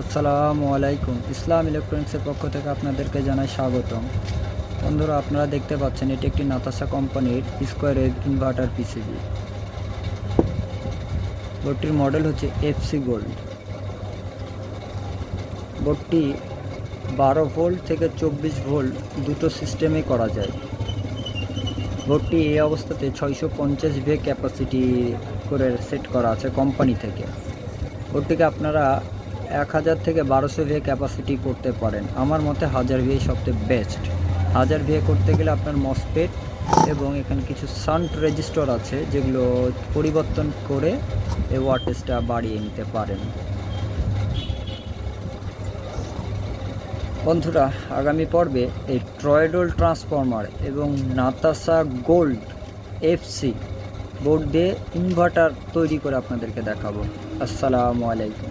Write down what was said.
আসসালামু আলাইকুম। ইসলাম ইলেকট্রনিক্সের পক্ষ থেকে আপনাদেরকে জানাই স্বাগতম। বন্ধুরা, আপনারা দেখতে পাচ্ছেন এটি একটি নাতাসা কোম্পানির স্কোয়ার ওয়েভ ইনভার্টার পিসিবি বোর্ডটির মডেল হচ্ছে এফসি গোল্ড বোর্ডটি বারো ভোল্ট থেকে চব্বিশ ভোল্ট দুটো সিস্টেমে করা যায়। বোর্ডটি এই অবস্থাতে ছয়শো পঞ্চাশ ভে ক্যাপাসিটি করে সেট করা আছে কোম্পানি থেকে। বোর্ডটিকে আপনারা এক হাজার থেকে বারোশো ভিএ ক্যাপাসিটি করতে পারেন। আমার মতে হাজার ভিএ সবচেয়ে বেস্ট হাজার ভিএ করতে গেলে আপনার মসপেট এবং এখানে কিছু সান্ট রেজিস্টর আছে, যেগুলো পরিবর্তন করে এই ওয়াটেজটা বাড়িয়ে নিতে পারেন। বন্ধুরা, আগামী পর্বে এই ট্রয়েডল ট্রান্সফর্মার এবং নাতাসা গোল্ড এফসি বোর্ড দিয়ে ইনভার্টার তৈরি করে আপনাদেরকে দেখাবো। আসসালামু আলাইকুম।